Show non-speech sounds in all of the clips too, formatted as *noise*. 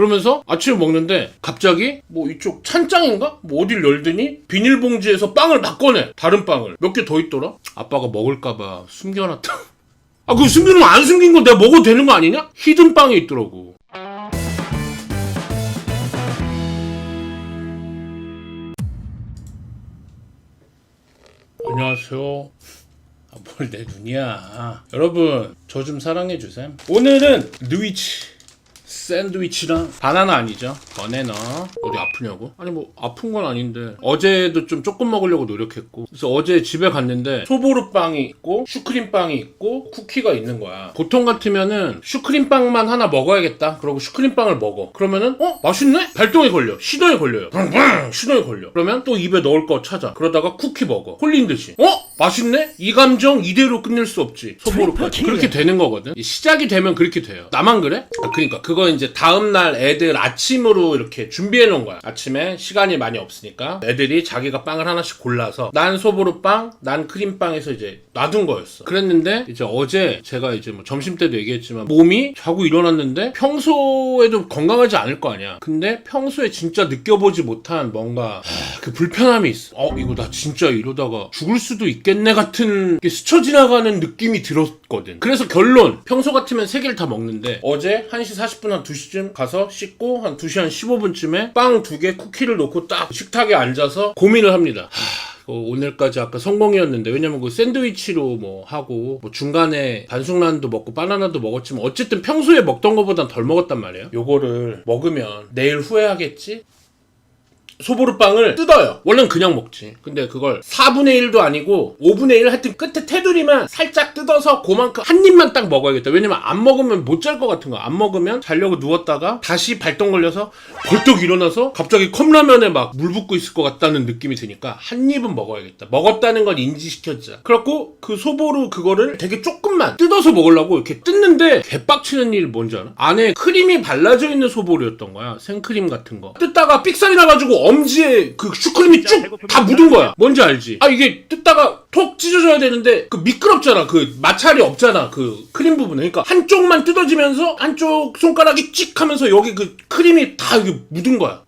그러면서 아침에 먹는데 갑자기 뭐 이쪽 찬장인가? 뭐 어딜 열더니 비닐봉지에서 빵을 막 꺼내. 다른 빵을. 몇 개 더 있더라? 아빠가 먹을까봐 숨겨놨다. 아, 그 숨기는 거안 숨긴 거 내가 먹어도 되는 거 아니냐? 히든 빵이 있더라고. 안녕하세요. 아, 뭘내 눈이야. 여러분, 저 좀 사랑해주세요. 오늘은 누이치. 샌드위치랑 바나나 아니죠? 버네너 어디 아프냐고? 아니 뭐 아픈 건 아닌데. 어제도 좀 조금 먹으려고 노력했고. 그래서 어제 집에 갔는데 소보루 빵이 있고 슈크림 빵이 있고 쿠키가 있는 거야. 보통 같으면은 슈크림 빵만 하나 먹어야겠다. 그러고 슈크림 빵을 먹어. 그러면은 어? 맛있네? 발동이 걸려. 시동이 걸려요. 붕붕! 시동이 걸려. 그러면 또 입에 넣을 거 찾아. 그러다가 쿠키 먹어. 홀린 듯이. 어? 맛있네? 이 감정 이대로 끝낼 수 없지. 소보루까지. 그렇게 되는 거거든. 이 시작이 되면 그렇게 돼요. 나만 그래? 아, 그러니까 그거 이제 다음날 애들 아침으로 이렇게 준비해 놓은 거야. 아침에 시간이 많이 없으니까. 애들이 자기가 빵을 하나씩 골라서 난 소보루빵 난 크림빵에서 이제 놔둔 거였어. 그랬는데 이제 어제 제가 이제 뭐 점심 때도 얘기했지만 몸이 자고 일어났는데 평소에도 건강하지 않을 거 아니야. 근데 평소에 진짜 느껴보지 못한 뭔가 하, 그 불편함이 있어. 어 이거 나 진짜 이러다가 죽을 수도 있겠네 같은 게 스쳐 지나가는 느낌이 들었거든. 그래서 결론 평소 같으면 세 개를 다 먹는데 어제 1시 40분 한 2시쯤 가서 씻고 한 2시 한 15분쯤에 빵 두 개 쿠키를 놓고 딱 식탁에 앉아서 고민을 합니다 하, 어, 오늘까지 아까 성공이었는데 왜냐면 그 샌드위치로 뭐 하고 뭐 중간에 반숙란도 먹고 바나나도 먹었지만 어쨌든 평소에 먹던 것보단 덜 먹었단 말이에요 요거를 먹으면 내일 후회하겠지? 소보루빵을 뜯어요. 원래는 그냥 먹지. 근데 그걸 4분의 1도 아니고 5분의 1 하여튼 끝에 테두리만 살짝 뜯어서 그만큼 한 입만 딱 먹어야겠다. 왜냐면 안 먹으면 못 잘 것 같은 거. 안 먹으면 자려고 누웠다가 다시 발동 걸려서 벌떡 일어나서 갑자기 컵라면에 막 물 붓고 있을 것 같다는 느낌이 드니까 한 입은 먹어야겠다. 먹었다는 걸 인지시켰자. 그래갖고 그 소보루 그거를 되게 조금만 뜯어서 먹으려고 이렇게 뜯는데 개빡치는 일 뭔지 알아? 안에 크림이 발라져 있는 소보루였던 거야. 생크림 같은 거. 뜯다가 삑살이 나가지고 엄지에 그 슈크림이 쭉 다 묻은 거야. 뭔지 알지? 아 이게 뜯다가 톡 찢어져야 되는데 그 미끄럽잖아. 그 마찰이 없잖아. 그 크림 부분에. 그러니까 한쪽만 뜯어지면서 한쪽 손가락이 찍 하면서 여기 그 크림이 다 여기 묻은 거야.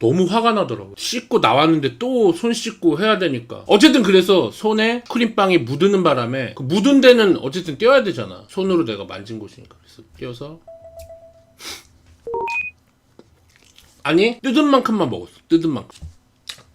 너무 화가 나더라고. 씻고 나왔는데 또 손 씻고 해야 되니까. 어쨌든 그래서 손에 크림빵이 묻는 바람에 그 묻은 데는 어쨌든 떼어야 되잖아. 손으로 내가 만진 곳이니까. 그래서 떼어서 아니 뜯은 만큼만 먹었어. 뜯은 만큼.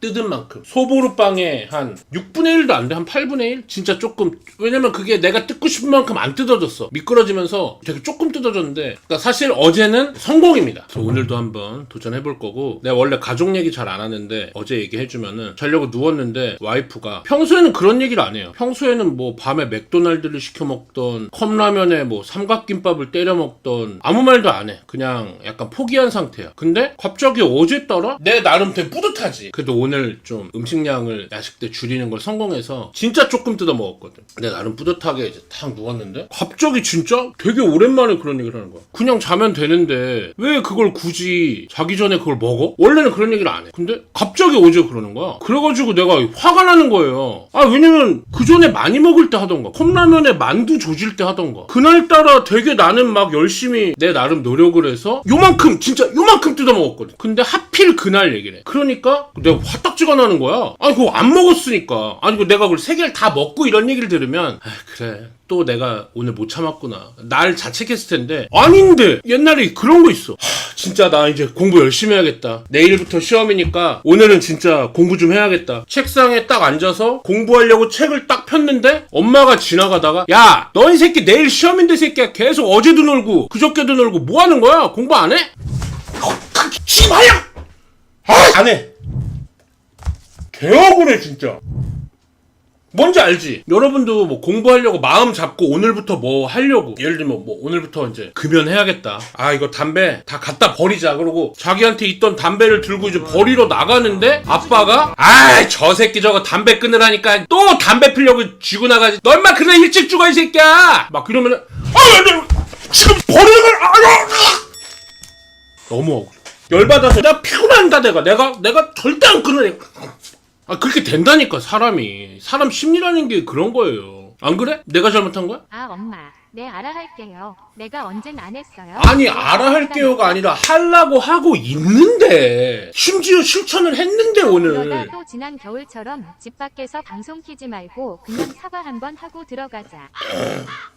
뜯은 만큼. 소보루빵에 한 6분의 1도 안 돼. 한 8분의 1 진짜 조금. 왜냐면 그게 내가 뜯고 싶은 만큼 안 뜯어졌어. 미끄러지면서 되게 조금 뜯어졌는데. 그러니까 사실 어제는 성공입니다. 그래서 오늘도 한번 도전해 볼 거고. 내가 원래 가족 얘기 잘 안 하는데 어제 얘기해 주면은 자려고 누웠는데 와이프가 평소에는 그런 얘기를 안 해요. 평소에는 뭐 밤에 맥도날드를 시켜 먹던 컵라면에 뭐 삼각김밥을 때려 먹던 아무 말도 안 해. 그냥 약간 포기한 상태야. 근데 갑자기 어제 따라 내 나름 되게 뿌듯하지. 그래도 오늘 좀 음식량을 야식 때 줄이는 걸 성공해서 진짜 조금 뜯어 먹었거든. 근데 나름 뿌듯하게 이제 탁 누웠는데 갑자기 진짜 되게 오랜만에 그런 얘기를 하는 거야. 그냥 자면 되는데 왜 그걸 굳이 자기 전에 그걸 먹어? 원래는 그런 얘기를 안 해. 근데 갑자기 어제 그러는 거야. 그래가지고 내가 화가 나는 거예요. 아 왜냐면 그 전에 많이 먹을 때 하던가 컵라면에 만두 조질 때 하던가 그날따라 되게 나는 막 열심히 내 나름 노력을 해서 요만큼 진짜 요만큼 뜯어 먹었거든. 근데 하필 그날 얘기를 해. 그러니까 내가 화 딱지가 나는 거야. 아니 그거 안 먹었으니까. 아니 그 내가 그걸 세 개를 다 먹고 이런 얘기를 들으면 아 그래 또 내가 오늘 못 참았구나. 날 자책했을 텐데 아닌데 옛날에 그런 거 있어. 하, 진짜 나 이제 공부 열심히 해야겠다. 내일부터 시험이니까 오늘은 진짜 공부 좀 해야겠다. 책상에 딱 앉아서 공부하려고 책을 딱 폈는데 엄마가 지나가다가 야 너 이 새끼 내일 시험인데 새끼야 계속 어제도 놀고 그저께도 놀고 뭐 하는 거야? 공부 안 해? 씨발야! 아, 안 해. 개억울해 진짜. 뭔지 알지? 여러분도 뭐 공부하려고 마음 잡고 오늘부터 뭐 하려고. 예를 들면 뭐 오늘부터 이제 금연해야겠다. 아 이거 담배 다 갖다 버리자. 그러고 자기한테 있던 담배를 들고 이제 버리러 나가는데 아빠가 아이 저 새끼 저거 담배 끊으라니까 또 담배 피려고 쥐고 나가지. 너 인마 그래 일찍 죽어 이 새끼야! 막 그러면은 아 지금 버리는 걸 알아 너무 억울해. 열받아서 내가 피곤한다 내가. 내가 내가 절대 안 내가. 아 그렇게 된다니까 사람이 사람 심리라는 게 그런 거예요 안 그래? 내가 잘못한 거야? 아 엄마 네 알아 할게요. 내가 언젠 안 했어요. 아니 알아 할게요가 아니라 하려고 하고 있는데 심지어 실천을 했는데 그러다 오늘 또 지난 겨울처럼 집 밖에서 방송 키지 말고 그냥 사과 한번 하고 들어가자. *laughs*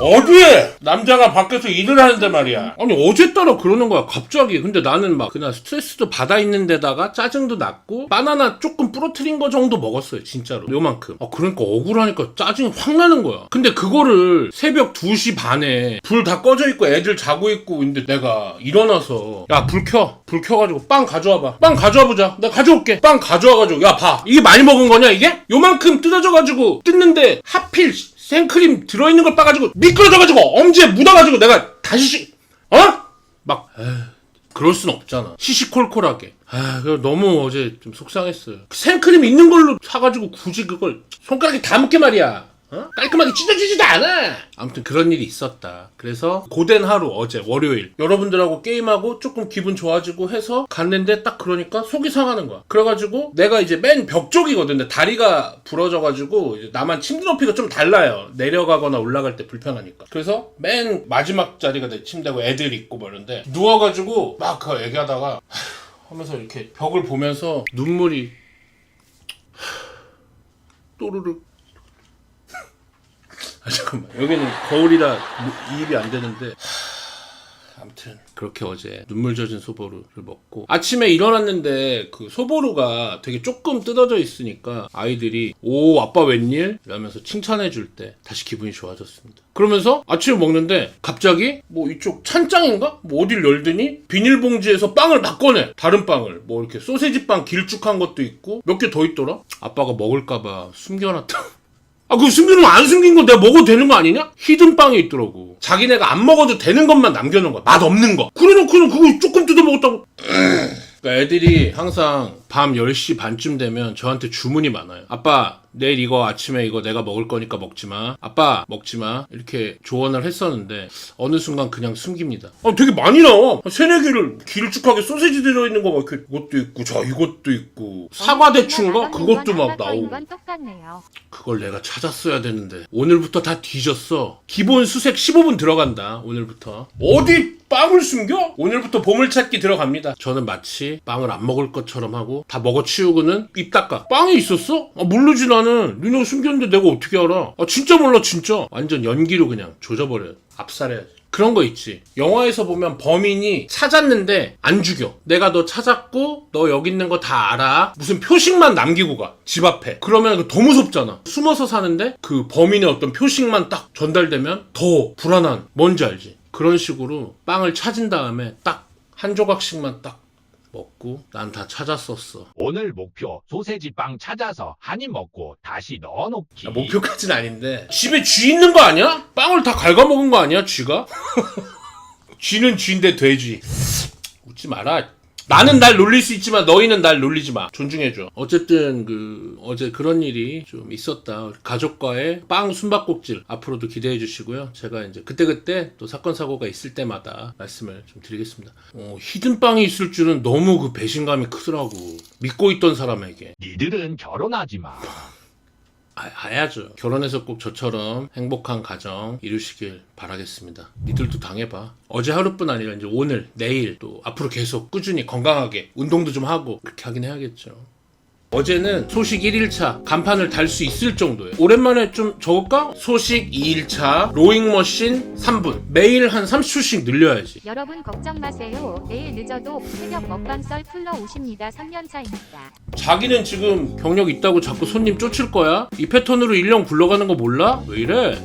어디에? 남자가 밖에서 일을 하는데 말이야. 아니 어제 따라 그러는 거야 갑자기. 근데 나는 막 그날 스트레스도 받아 있는 데다가 짜증도 났고 바나나 조금 부러뜨린 거 정도 먹었어요 진짜로. 요만큼. 아 그러니까 억울하니까 짜증이 확 나는 거야. 근데 그거를 새벽 2시 반에 불 다 꺼져 있고 애들 자고 있고 근데 내가 일어나서 야 불 켜. 불 켜가지고 빵 가져와봐. 빵 가져와 보자. 내가 가져올게. 빵 가져와가지고 야 봐. 이게 많이 먹은 거냐 이게? 요만큼 뜯어져가지고 뜯는데 하필 생크림 들어있는 걸 빠가지고 미끄러져가지고 엄지에 묻어가지고 내가 다시 시, 어? 막 에휴, 그럴 순 없잖아. 시시콜콜하게. 아 너무 어제 좀 속상했어요. 생크림 있는 걸로 사가지고 굳이 그걸 손가락에 다 묻게 말이야 어? 깔끔하게 찢어지지도 않아. 아무튼 그런 일이 있었다. 그래서 고된 하루 어제 월요일 여러분들하고 게임하고 조금 기분 좋아지고 해서 갔는데 딱 그러니까 속이 상하는 거야. 그래가지고 내가 이제 맨 벽 쪽이거든. 근데 다리가 부러져가지고 나만 침대 높이가 좀 달라요. 내려가거나 올라갈 때 불편하니까. 그래서 맨 마지막 자리가 내 침대고 애들 있고 뭐 이런데 누워가지고 막 그 얘기하다가 *sighs* 하면서 이렇게 벽을 보면서 눈물이 *sighs* 또르륵 *laughs* 아 잠깐만. 여기는 거울이라 무- 이입이 안 되는데. 하, 아무튼. 그렇게 어제 눈물 젖은 소보루를 먹고 아침에 일어났는데 그 소보루가 되게 조금 뜯어져 있으니까 아이들이 오 아빠 웬일? 이러면서 칭찬해 줄 때 다시 기분이 좋아졌습니다. 그러면서 아침을 먹는데 갑자기 뭐 이쪽 찬장인가? 뭐 어딜 열더니 비닐봉지에서 빵을 막 꺼내. 다른 빵을. 뭐 이렇게 소세지 빵 길쭉한 것도 있고 몇 개 더 있더라? 아빠가 먹을까봐 숨겨놨다 아, 그거안 숨긴 거 내가 먹어도 되는 거 아니냐? 히든 빵이 있더라고. 자기네가 안 먹어도 되는 것만 남겨놓은 거야. 맛 없는 거. 그래놓고는 그거 조금 뜯어 먹었다고. 그러니까 애들이 항상 밤 10시 반쯤 되면 저한테 주문이 많아요. 아빠, 내일 이거 아침에 이거 내가 먹을 거니까 먹지 마. 아빠, 먹지 마. 이렇게 조언을 했었는데 어느 순간 그냥 숨깁니다. 아, 되게 많이 나와. 개를 길쭉하게 소세지 들어있는 거 막 이렇게 이것도 있고 저 이것도 있고 사과 대추인가? 그것도 막 나오고. 그걸 내가 찾았어야 되는데 오늘부터 다 뒤졌어 기본 수색 15분 들어간다 오늘부터 어디 빵을 숨겨? 오늘부터 보물찾기 들어갑니다 저는 마치 빵을 안 먹을 것처럼 하고 다 먹어 치우고는 입 닦아 빵이 있었어? 아, 모르지 나는 니네가 숨겼는데 내가 어떻게 알아 아 진짜 몰라 진짜 완전 연기로 그냥 조져버려 압살해야지 그런 거 있지. 영화에서 보면 범인이 찾았는데 안 죽여. 내가 너 찾았고 너 여기 있는 거 다 알아. 무슨 표식만 남기고 가. 집 앞에. 그러면 그거 더 무섭잖아. 숨어서 사는데 그 범인의 어떤 표식만 딱 전달되면 더 불안한. 뭔지 알지? 그런 식으로 빵을 찾은 다음에 딱 한 조각씩만 딱 먹고 난 다 찾았었어. 오늘 목표 소세지 빵 찾아서 한 입 먹고 다시 넣어놓기. 아, 목표까지는 아닌데 집에 쥐 있는 거 아니야? 빵을 다 갉아먹은 거 아니야 쥐가? *laughs* 쥐는 쥐인데 돼지 웃지 마라 나는 날 놀릴 수 있지만 너희는 날 놀리지 마. 존중해줘. 어쨌든 그 어제 그런 일이 좀 있었다. 가족과의 빵 숨바꼭질 앞으로도 기대해 주시고요. 제가 이제 그때그때 또 사건 사고가 있을 때마다 말씀을 좀 드리겠습니다. 어, 히든 빵이 있을 줄은 너무 그 배신감이 크더라고. 믿고 있던 사람에게. 니들은 결혼하지 마. 아, 해야죠. 결혼해서 꼭 저처럼 행복한 가정 이루시길 바라겠습니다. 니들도 당해봐. 어제 하루뿐 아니라 이제 오늘, 내일 또 앞으로 계속 꾸준히 건강하게 운동도 좀 하고 그렇게 하긴 해야겠죠. 어제는 소식 1일차 간판을 달 수 있을 정도예요. 오랜만에 좀 적을까? 소식 2일차 로잉머신 3분. 매일 한 30초씩 늘려야지. 여러분 걱정 마세요. 내일 늦어도 새벽 먹방 썰 풀러 오십니다. 3년차입니다. 자기는 지금 경력 있다고 자꾸 손님 쫓을 거야? 이 패턴으로 1년 굴러가는 거 몰라? 왜 이래?